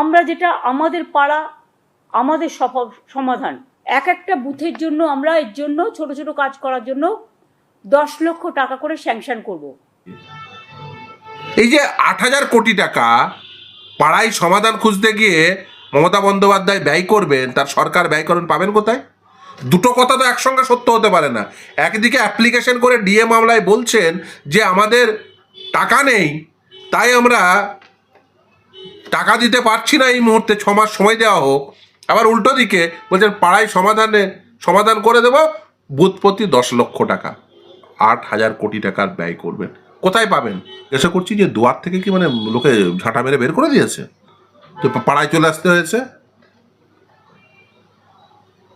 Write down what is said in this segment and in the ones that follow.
আমরা যেটা আমাদের পাড়া, আমাদের সমাধান। এক একটা বুথের জন্য আমরা এর জন্য ছোট ছোট কাজ করার জন্য দশ লক্ষ টাকা করে স্যাংশন করব। এই যে আট হাজার কোটি টাকা পাড়ায় সমাধান খুঁজতে গিয়ে মমতা বন্দ্যোপাধ্যায় ব্যয় করবেন, তার সরকার ব্যয় করবেন পাবেন কোথায়? দুটো কথা তো একসঙ্গে সত্য হতে পারে না। একদিকে অ্যাপ্লিকেশন করে ডিএ মামলায় বলছেন যে আমাদের টাকা নেই, তাই আমরা টাকা দিতে পারছি না এই মুহূর্তে, ছ মাস সময় দেওয়া হোক। আবার উল্টো দিকে বলছেন পাড়ায় সমাধানে, সমাধান করে দেবো, বুথ প্রতি দশ লক্ষ টাকা। আট হাজার কোটি টাকার ব্যয় করবেন। কোথায় পাবেন? এসে করছি যে দুয়ার থেকে কি মানে লোকে ঝাঁটা মেরে বের করে দিয়েছে? তো পাড়ায় চলে আসতে হয়েছে।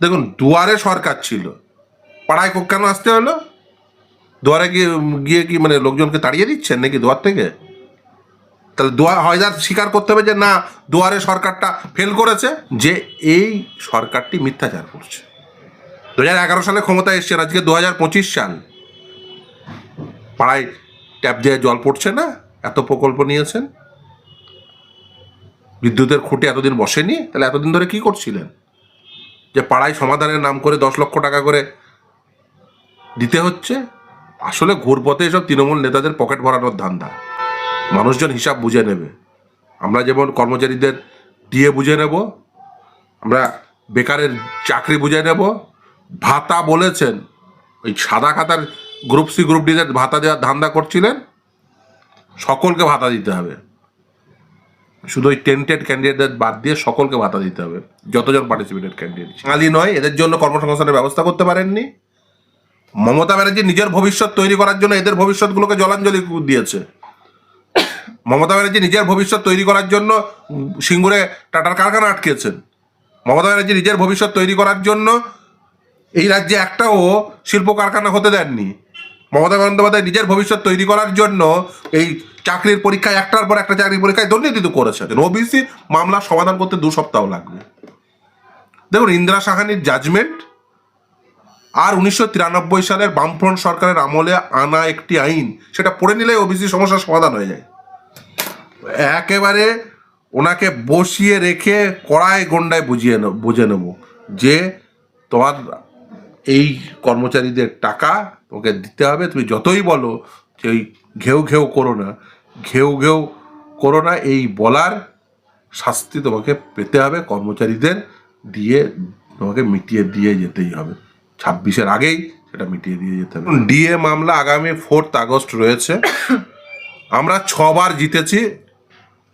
দেখুন, দুয়ারে সরকার ছিল। পাড়ায় কেন আসতে হলো? দুয়ারে গিয়ে গিয়ে কি মানে লোকজনকে তাড়িয়ে দিচ্ছেন নাকি দুয়ার থেকে? তাহলে দুয়ার হয়দার স্বীকার করতে হবে যে না, দুয়ারে সরকারটা ফেল করেছে, যে এই সরকারটি মিথ্যাচার করছে। দু হাজার এগারো সালে ক্ষমতায় এসছেন আজকে দু হাজার পঁচিশ সাল। পাড়ায় ট্যাপ দিয়ে জল পড়ছে না? এত প্রকল্প নিয়েছেন? বিদ্যুতের খুঁটে এতদিন বসেনি? তাহলে এতদিন ধরে কি করছিলেন? যে পাড়ায় সমাধানের নাম করে দশ লক্ষ টাকা করে দিতে হচ্ছে? আসলে ঘুরপথে এসব তৃণমূল নেতাদের পকেট ভরানোর ধান্দা। মানুষজন হিসাব বুঝে নেবে। আমরা যেমন কর্মচারীদের দিয়ে বুঝে নেব, আমরা বেকারের চাকরি বুঝে নেব, ভাতা বলেছেন, ওই সাদা খাতার গ্রুপ সি গ্রুপ ডিদের ভাতা দেওয়ার ধান্দা করছিলেন, সকলকে ভাতা দিতে হবে। শুধু ওই টেন্টেড ক্যান্ডিডেটদের বাদ দিয়ে সকলকে ভাতা দিতে হবে, যতজন পার্টিসিপেটেড ক্যান্ডিডেট বাঙালি নয়, এদের জন্য কর্মসংস্থানের ব্যবস্থা করতে পারেননি। মমতা ব্যানার্জি নিজের ভবিষ্যৎ তৈরি করার জন্য এদের ভবিষ্যৎগুলোকে জলাঞ্জলি দিয়েছে। মমতা ব্যানার্জি নিজের ভবিষ্যৎ তৈরি করার জন্য সিঙ্গুরে টাটার কারখানা আটকেছেন। মমতা ব্যানার্জি নিজের ভবিষ্যৎ তৈরি করার জন্য এই রাজ্যে একটাও শিল্প কারখানা হতে দেননি। মমতা বন্দ্যোপাধ্যায় নিজের ভবিষ্যৎ তৈরি করার জন্য এই চাকরির পরীক্ষায় একটার পর একটা চাকরির পরীক্ষায় দুর্নীতি তো করেছেন ওবিসি মামলা সমাধান করতে দু সপ্তাহ লাগবে। দেখুন, ইন্দিরা সাহানির জাজমেন্ট আর উনিশশো তিরানব্বই সালের বামফ্রন্ট সরকারের আমলে আনা একটি আইন, সেটা পড়ে নিলে ওবিসি সমস্যার সমাধান হয়ে যায়। একেবারে ওনাকে বসিয়ে রেখে কড়ায় গন্ডায় বুঝিয়ে বুঝে নেব যে তোমার এই কর্মচারীদের টাকা তোমাকে দিতে হবে, তুমি যতই বলো যে ওই ঘেউ ঘেউ করো না। ঘেউ ঘেউ করো না, এই বলার শাস্তি তোমাকে পেতে হবে, কর্মচারীদের দিয়ে তোমাকে মিটিয়ে দিয়ে যেতেই হবে। ছাব্বিশের আগেই সেটা মিটিয়ে দিয়ে যেতে হবে। ডিএ মামলা আগামী ফোর্থ আগস্ট রয়েছে। আমরা ছবার জিতেছি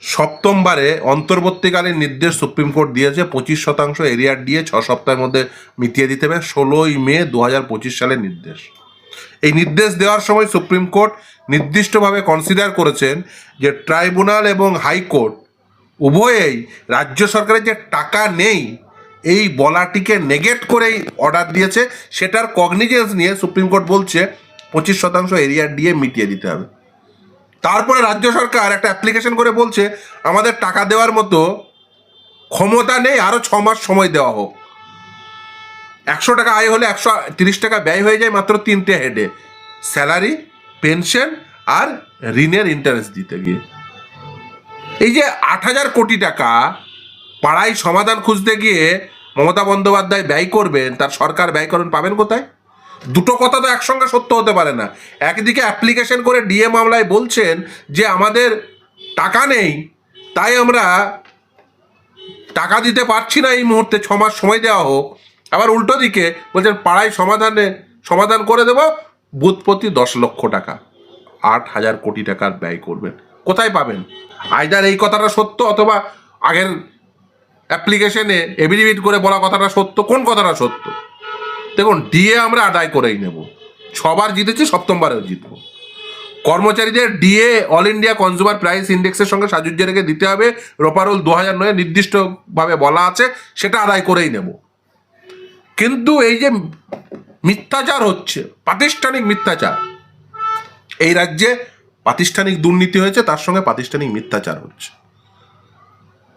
সপ্তমবারে অন্তর্বর্তীকালীন নির্দেশ সুপ্রিম কোর্ট দিয়েছে, পঁচিশ শতাংশ এরিয়ার দিয়ে ছ সপ্তাহের মধ্যে মিটিয়ে দিতে হবে, ষোলোই মে দু হাজার পঁচিশ সালের নির্দেশ। এই নির্দেশ দেওয়ার সময় সুপ্রিম কোর্ট নির্দিষ্টভাবে কনসিডার করেছেন যে ট্রাইব্যুনাল এবং হাইকোর্ট উভয়েই রাজ্য সরকারের যে টাকা নেই, এই বলাটিকে নেগেট করেই অর্ডার দিয়েছে। সেটার কগনিজেন্স নিয়ে সুপ্রিম কোর্ট বলছে, পঁচিশ শতাংশ এরিয়ার দিয়ে মিটিয়ে দিতে হবে। তারপরে রাজ্য সরকার একটা অ্যাপ্লিকেশন করে বলছে, আমাদের টাকা দেওয়ার মতো ক্ষমতা নেই আরও ছ মাস সময় দেওয়া হোক। একশো টাকা আয় হলে একশো তিরিশ টাকা ব্যয় হয়ে যায় মাত্র তিনটে হেডে স্যালারি পেনশন আর ঋণের ইন্টারেস্ট দিতে গিয়ে। এই যে আট হাজার কোটি টাকা পাড়ায় সমাধান খুঁজতে গিয়ে মমতা বন্দ্যোপাধ্যায় ব্যয় করবেন, তার সরকার ব্যয় করবেন পাবেন কোথায়? দুটো কথা তো একসঙ্গে সত্য হতে পারে না। একদিকে অ্যাপ্লিকেশন করে ডিএ মামলায় বলছেন যে, আমাদের টাকা নেই, তাই আমরা টাকা দিতে পারছি না এই মুহূর্তে, ছ মাস সময় দেওয়া হোক। আবার উল্টো দিকে বলছেন, পাড়ায় সমাধানে, সমাধান করে দেবো, বুথ প্রতি দশ লক্ষ টাকা। আট হাজার কোটি টাকার ব্যয় করবেন। কোথায় পাবেন? আইদার এই কথাটা সত্য অথবা আগের অ্যাপ্লিকেশনে এভিডেভিট করে বলা কথাটা সত্য? কোন কথাটা সত্য? দেখুন ডিএ আমরা আদায় করেই নেব। ছবার জিতেছি, সপ্তমবারেও জিতবো। কর্মচারীদের DA all India consumer price ইন্ডেক্সের সঙ্গে সাজুজ্য রেখে দিতে হবে। রোপারোল দু হাজার নয় নির্দিষ্টভাবে বলা আছে, সেটা আদায় করেই নেব। কিন্তু এই যে মিথ্যাচার হচ্ছে, প্রাতিষ্ঠানিক মিথ্যাচার, এই রাজ্যে প্রাতিষ্ঠানিক দুর্নীতি হয়েছে, তার সঙ্গে প্রাতিষ্ঠানিক মিথ্যাচার হচ্ছে।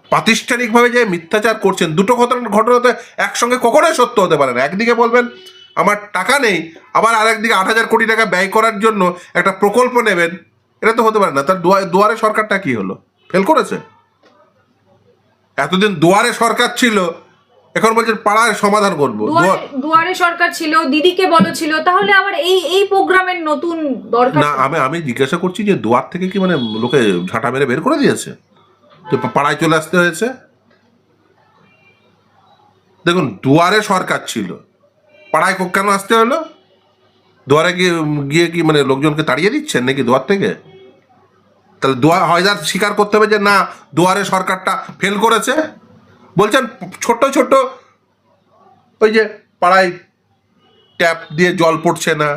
প্রাতিষ্ঠানিকভাবে যে মিথ্যাচার করছেন দুটো ঘটনা ঘটনাতে একসঙ্গে কখনোই সত্য হতে পারে না। একদিকে বলবেন আমার টাকা নেই আবার আরেকদিকে আট হাজার কোটি টাকা ব্যয় করার জন্য একটা প্রকল্প নেবেন। এটা তো হতে পারে না। তার দুয়া- দুয়ারে সরকারটা কি হলো? ফেল করেছে? এতদিন দুয়ারে সরকার ছিল এখন বলছেন পাড়ায় সমাধান করব। দুয়ারে দুয়ারে সরকার ছিল দিদিকে বলো ছিল তাহলে আবার এই এই প্রোগ্রামের নতুন দরকার না আমি আমি জিজ্ঞাসা করছি যে দুয়ার থেকে কি মানে লোকে ঝাঁটা মেরে বের করে দিয়েছে? তো পাড়ায় চলে আসতে হয়েছে। দেখুন, দুয়ারে সরকার ছিল। পাড়ায় কেন আসতে হলো? দুয়ারে গিয়ে গিয়ে কি মানে লোকজনকে তাড়িয়ে দিচ্ছেন নাকি দুয়ার থেকে? তাহলে দুয়ার হয়দার স্বীকার করতে হবে যে, না, দুয়ারে সরকারটা ফেল করেছে। বলছেন ছোট ছোট ওই যে পাড়ায় ট্যাপ দিয়ে জল পড়ছে না।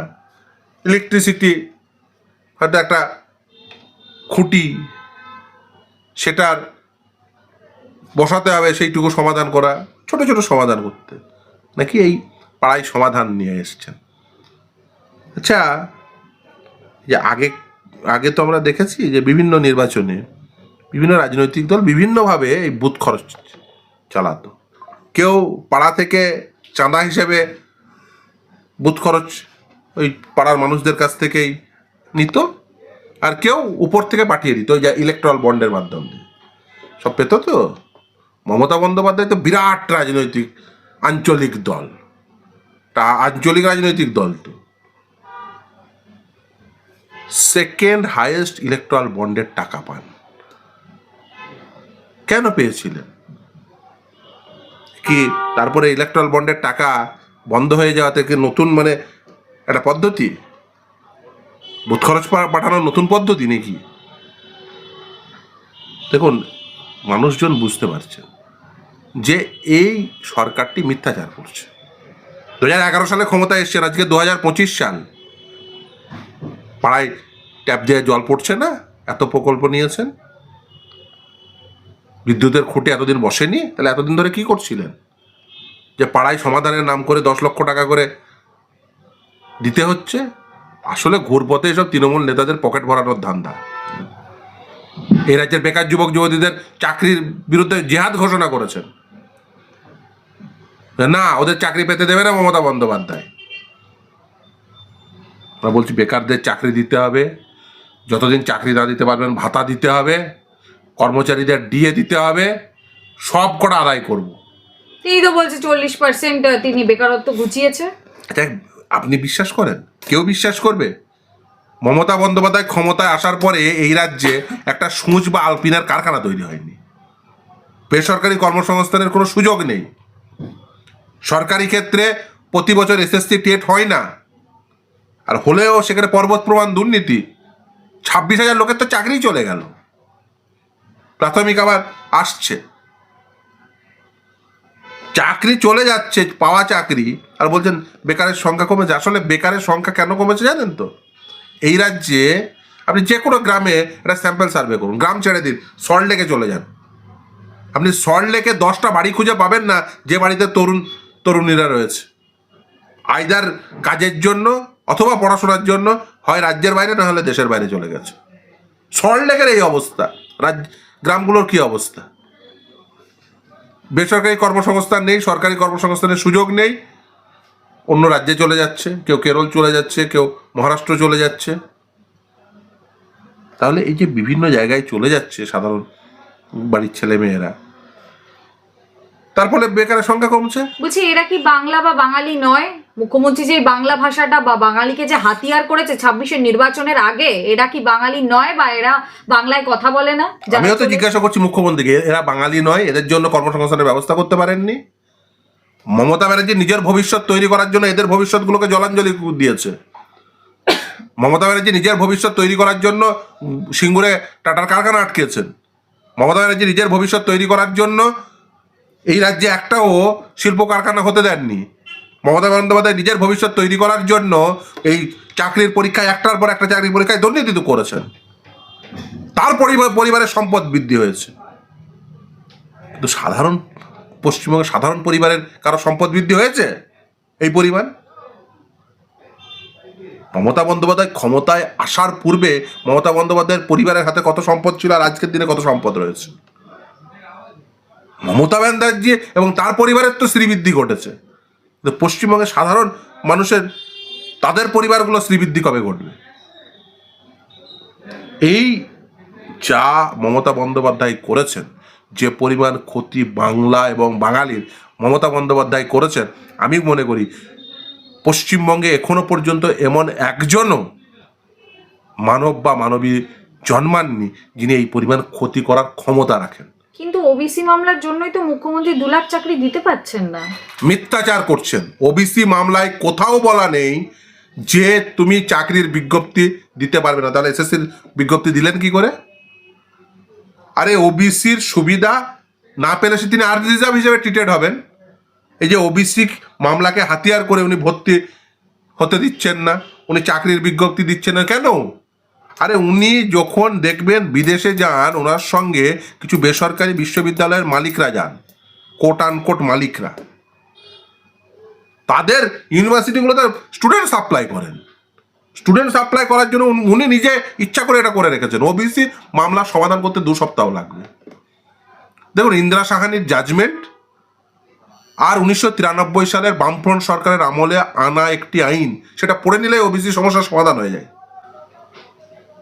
ইলেকট্রিসিটি হয়তো একটা খুঁটি সেটার বসাতে হবে, সেইটুকু সমাধান করা, ছোট ছোট সমাধান করতে। নাকি এই পাড়ায় সমাধান নিয়ে এসছেন? আচ্ছা যে আগে আগে তো আমরা দেখেছি যে বিভিন্ন নির্বাচনে বিভিন্ন রাজনৈতিক দল বিভিন্নভাবে এই বুথ খরচ চালাতো। কেউ পাড়া থেকে চাঁদা হিসেবে বুথ খরচ ওই পাড়ার মানুষদের কাছ থেকেই নিত আর কেউ উপর থেকে পাঠিয়ে দিত ওই যে ইলেকট্রাল বন্ডের মাধ্যমে। সব পেত তো? মমতা বন্দ্যোপাধ্যায় তো বিরাট রাজনৈতিক, আঞ্চলিক দল। তা আঞ্চলিক রাজনৈতিক দল তো। সেকেন্ড হাইয়েস্ট ইলেকট্রাল বন্ডের টাকা পান। কেন পেয়েছিলেন? কি তারপরে ইলেকট্রাল বন্ডের টাকা বন্ধ হয়ে যাওয়া থেকে নতুন মানে একটা পদ্ধতি? বুথ খরচ পাঠানোর নতুন পদ্ধতি নাকি? দেখুন, মানুষজন বুঝতে পারছেন যে এই সরকারটি মিথ্যাচার করছে। দু এগারো সালে ক্ষমতায় এসছেন আজকে দু হাজার পঁচিশ সাল। পাড়ায় ট্যাপ দিয়ে জল পড়ছে না? এত প্রকল্প নিয়েছেন? বিদ্যুতের খুঁটে এতদিন বসেনি? তাহলে এতদিন ধরে কি করছিলেন? যে পাড়ায় সমাধানের নাম করে দশ লক্ষ টাকা করে দিতে হচ্ছে? আসলে ঘুরপথে এসব তৃণমূল নেতাদের পকেট ভরানোর ধান্দা। এই রাজ্যের বেকার যুবক যুবতীদের চাকরির বিরুদ্ধে জেহাদ ঘোষণা করেছেন। না ওদের চাকরি পেতে দেবে না মমতা বন্দ্যোপাধ্যায়। আমরা বলছি বেকারদের চাকরি দিতে হবে যতদিন চাকরি না দিতে পারবেন ভাতা দিতে হবে কর্মচারীদের ডিএ দিতে হবে সব কটা আদায় করব। তিনি তো বলছে চল্লিশ পার্সেন্ট তিনি বেকারত্ব ঘুচিয়েছে। আচ্ছা আপনি বিশ্বাস করেন? কেউ বিশ্বাস করবে? মমতা বন্দ্যোপাধ্যায় ক্ষমতায় আসার পরে এই রাজ্যে একটা সূচ বা আলপিনার কারখানা তৈরি হয়নি। বেসরকারি কর্মসংস্থানের কোনো সুযোগ নেই। সরকারি ক্ষেত্রে প্রতি বছর এসএসসি টেট হয় না। আর হলেও সেখানে পর্বত প্রমাণ দুর্নীতি। ছাব্বিশ হাজার লোকের তো চাকরি চলে গেল। প্রাথমিক আবার আসছে। চাকরি চলে যাচ্ছে, পাওয়া চাকরি। আর বলছেন, বেকারের সংখ্যা কমেছে। আসলে বেকারের সংখ্যা কেন কমেছে জানেন তো? এই রাজ্যে আপনি যে কোনো গ্রামে একটা স্যাম্পল সার্ভে করুন। গ্রাম ছেড়ে দিন সল্ট লেকে চলে যান। আপনি সল্ট লেকে দশটা বাড়ি খুঁজে পাবেন না, যে বাড়িতে তরুণ, তরুণীরা রয়েছে। আইদার কাজের জন্য অথবা পড়াশোনার জন্য হয় রাজ্যের বাইরে, না হলে দেশের বাইরে চলে গেছে। সল্ট লেকের এই অবস্থা। রাজ্য, গ্রামগুলোর কি অবস্থা? বেসরকারি কর্মসংস্থান নেই, সরকারি কর্মসংস্থানের সুযোগ নেই। অন্য রাজ্যে চলে যাচ্ছে, কেউ কেরল চলে যাচ্ছে, কেউ মহারাষ্ট্র চলে যাচ্ছে। তাহলে এই যে বিভিন্ন জায়গায় চলে যাচ্ছে সাধারণ বাড়ির ছেলে মেয়েরা তার ফলে বেকারের সংখ্যা কমছে। বলছি এরা কি বাংলা বা বাঙালি নয়? মুখ্যমন্ত্রী যে বাংলা ভাষাটা বা বাঙালিকে যে হাতিয়ার করেছে ছাব্বিশের নির্বাচনের আগে এরা কি বাঙালি নয় বা এরা বাংলায় কথা বলে না? আমিও তো জিজ্ঞাসা করছি মুখ্যমন্ত্রীকে এরা বাঙালি নয় এদের জন্য কর্মসংস্থানের ব্যবস্থা করতে পারেননি? মমতা ব্যানার্জি নিজের ভবিষ্যৎ তৈরি করার জন্য এদের ভবিষ্যৎগুলোকে জলাঞ্জলি দিয়েছে। মমতা ব্যানার্জি নিজের ভবিষ্যৎ তৈরি করার জন্য সিঙ্গুরে টাটার কারখানা আটকেছেন। মমতা ব্যানার্জি নিজের ভবিষ্যৎ তৈরি করার জন্য এই রাজ্যে একটাও শিল্প কারখানা হতে দেননি। মমতা বন্দ্যোপাধ্যায় নিজের ভবিষ্যৎ তৈরি করার জন্য এই চাকরির পরীক্ষায় একটার পর একটা চাকরির পরীক্ষায় দুর্নীতি তো করেছেন। তার পরিবার, পরিবারের সম্পদ বৃদ্ধি হয়েছে। কিন্তু সাধারণ, পশ্চিমবঙ্গের সাধারণ পরিবারের কারও সম্পদ বৃদ্ধি হয়েছে? এই পরিমাণ মমতা বন্দ্যোপাধ্যায় ক্ষমতায় আসার পূর্বে মমতা বন্দ্যোপাধ্যায়ের পরিবারের হাতে কত সম্পদ ছিল আর আজকের দিনে কত সম্পদ রয়েছে? মমতা ব্যানার্জি এবং তার পরিবারের তো শ্রীবৃদ্ধি ঘটেছে। পশ্চিমবঙ্গের সাধারণ মানুষের, তাদের পরিবারগুলো শ্রীবৃদ্ধি কবে ঘটবে? এই যা মমতা বন্দ্যোপাধ্যায় করেছেন, যে পরিমাণ ক্ষতি বাংলা এবং বাঙালির মমতা বন্দ্যোপাধ্যায় করেছেন, আমি মনে করি পশ্চিমবঙ্গে এখনও পর্যন্ত এমন একজনও মানব বা মানবী জন্মাননি যিনি এই পরিমাণ ক্ষতি করার ক্ষমতা রাখেন। কিন্তু ওবিসি মামলার জন্যই তো মুখ্যমন্ত্রী দু লাখ চাকরি দিতে পারছেন না। মিথ্যাচার করছেন। ওবিসি মামলায় কোথাও বলা নেই যে তুমি চাকরির বিজ্ঞপ্তি দিতে পারবে না। তাহলে এসএসসির বিজ্ঞপ্তি দিলেন কি করে? আরে ওবিসির সুবিধা না পেলে সে তিনি আর্ট রিজার্ভ হিসেবে ট্রিটেড হবেন। এই যে ওবিসি মামলাকে হাতিয়ার করে উনি ভর্তি হতে দিচ্ছেন না, উনি চাকরির বিজ্ঞপ্তি দিচ্ছেন না কেন? আরে উনি যখন দেখবেন বিদেশে যান, ওনার সঙ্গে কিছু বেসরকারি বিশ্ববিদ্যালয়ের মালিকরা যান কোট আনকোট মালিকরা। তাদের ইউনিভার্সিটিগুলোতে স্টুডেন্ট সাপ্লাই করেন। স্টুডেন্ট সাপ্লাই করার জন্য উনি- নিজে ইচ্ছা করে এটা করে রেখেছেন। ওবিসি মামলা সমাধান করতে দু সপ্তাহ লাগবে। দেখুন, ইন্দিরা সাহানির জাজমেন্ট আর উনিশশো তিরানব্বই সালের বামফ্রন্ট সরকারের আমলে আনা একটি আইন, সেটা পড়ে নিলে ওবিসি সমস্যার সমাধান হয়ে যায়।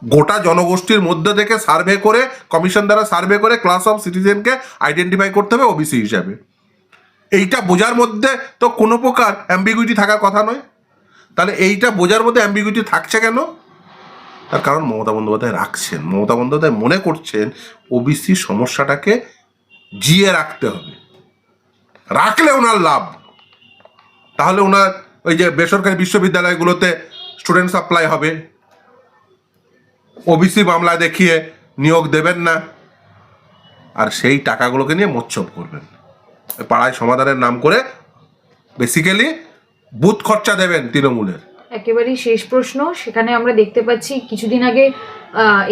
গোটা জনগোষ্ঠীর মধ্যে থেকে সার্ভে করে, কমিশন দ্বারা সার্ভে করে ক্লাস অফ সিটিজেনকে আইডেন্টিফাই করতে হবে ওবিসি হিসাবে। এইটা বোঝার মধ্যে তো কোনো প্রকার অ্যাম্বিগুইটি থাকার কথা নয়। তাহলে এইটা বোঝার মধ্যে অ্যাম্বিগুইটি থাকছে কেন? তার কারণ মমতা বন্দ্যোপাধ্যায় রাখছেন। মমতা বন্দ্যোপাধ্যায় মনে করছেন ওবিসি সমস্যাটাকে জিয়ে রাখতে হবে। রাখলে ওনার লাভ। তাহলে ওনার ওই যে বেসরকারি বিশ্ববিদ্যালয়গুলোতে স্টুডেন্ট সাপ্লাই হবে। ওবিসি মামলা দেখিয়ে নিয়োগ দেবেন না। আর সেই টাকাগুলোকে নিয়ে মোচ্ছপ করবেন। পাড়ায় সমাধানের নাম করে বেসিক্যালি বুথ খরচা দেবেন তৃণমূলের। একেবারেই শেষ প্রশ্ন। সেখানে আমরা দেখতে পাচ্ছি, কিছুদিন আগে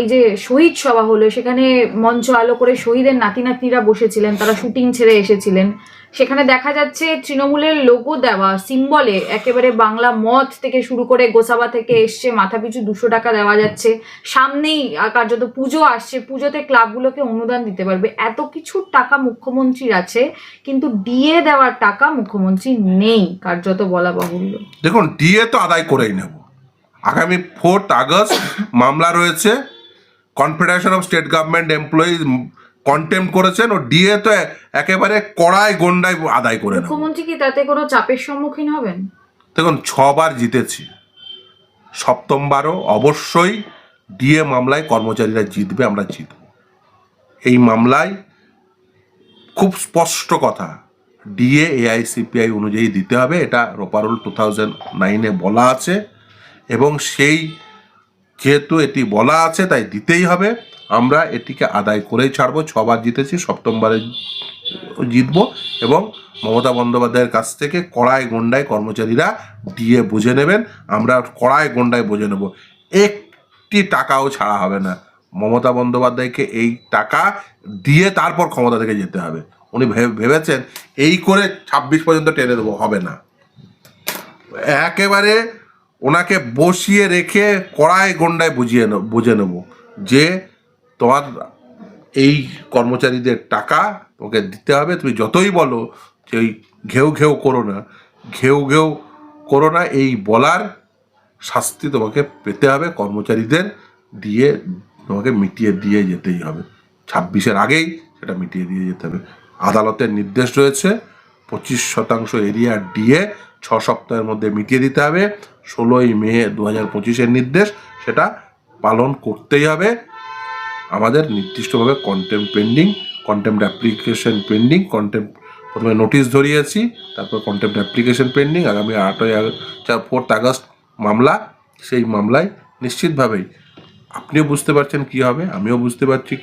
এই যে শহীদ সভা হলো, সেখানে মঞ্চ আলো করে শহীদের নাতি নাতনিরা বসেছিলেন, তারা শুটিং ছেড়ে এসেছিলেন। সেখানে দেখা যাচ্ছে তৃণমূলের লোগো দেওয়া সিম্বলে একেবারে বাংলা মদ থেকে শুরু করে গোসাবা থেকে এসছে, মাথাপিছু দুশো টাকা দেওয়া যাচ্ছে। সামনেই কার্যত পুজো আসছে, পুজোতে ক্লাবগুলোকে অনুদান দিতে পারবে। এত কিছু টাকা মুখ্যমন্ত্রীর আছে, কিন্তু ডিএ দেওয়ার টাকা মুখ্যমন্ত্রী নেই, কার্যত বলা বাহুল্য। দেখুন ডিএ তো আদায় করেই নেব। আগামী ফোর্থ আগস্ট মামলা রয়েছে। Confederation of state government employees contempt করেছেন ও ডিএ তো একেবারে কড়ায় গন্ডায় আদায় করে মুখ্যমন্ত্রী কি তাতে কোনো চাপের সম্মুখীন হবেন? দেখুন ছবার জিতেছি। সপ্তমবারও অবশ্যই ডিএ মামলায় কর্মচারীরা জিতবে আমরা জিতব। এই মামলায় খুব স্পষ্ট কথা ডিএ এআইসিপিআই অনুযায়ী দিতে হবে এটা রোপারোল টু থাউজেন্ড নাইনে বলা আছে। এবং সেই যেহেতু এটি বলা আছে, তাই দিতেই হবে। আমরা এটিকে আদায় করেই ছাড়বো, ছবার জিতেছি, সপ্তমবারে জিতবো এবং মমতা বন্দ্যোপাধ্যায়ের কাছ থেকে কড়াই গন্ডায় কর্মচারীরা দিয়ে বুঝে নেবেন। আমরা কড়াই গন্ডায় বুঝে নেব। একটি টাকাও ছাড়া হবে না। মমতা বন্দ্যোপাধ্যায়কে এই টাকা দিয়ে তারপর ক্ষমতা থেকে যেতে হবে। উনি ভেবেছেন, এই করে ছাব্বিশ পর্যন্ত টেনে দেবো, হবে না। একেবারে ওনাকে বসিয়ে রেখে কড়াই গন্ডায় বুঝিয়ে বুঝে নেব যে তোমার এই কর্মচারীদের টাকা তোমাকে দিতে হবে, তুমি যতই বলো যে ওই ঘেউ ঘেউ করো না। ঘেউ ঘেউ করো না, এই বলার শাস্তি তোমাকে পেতে হবে, কর্মচারীদের দিয়ে তোমাকে মিটিয়ে দিয়ে যেতেই হবে। ছাব্বিশের আগেই সেটা মিটিয়ে দিয়ে যেতে হবে। আদালতের নির্দেশ রয়েছে পঁচিশ শতাংশ এরিয়া ডিএ ছ সপ্তাহের মধ্যে মিটিয়ে দিতে হবে। ষোলোই মে দু হাজার পঁচিশের নির্দেশ, সেটা পালন করতেই হবে। আমাদের নির্দিষ্টভাবে contempt pending contempt application pending contempt প্রথমে নোটিশ ধরিয়েছি, তারপর কন্টেম্প অ্যাপ্লিকেশন পেন্ডিং আগামী আটই চার ফোর্থ আগস্ট মামলা, সেই মামলায় নিশ্চিতভাবেই। আপনিও বুঝতে পারছেন কি হবে, আমিও বুঝতে পারছি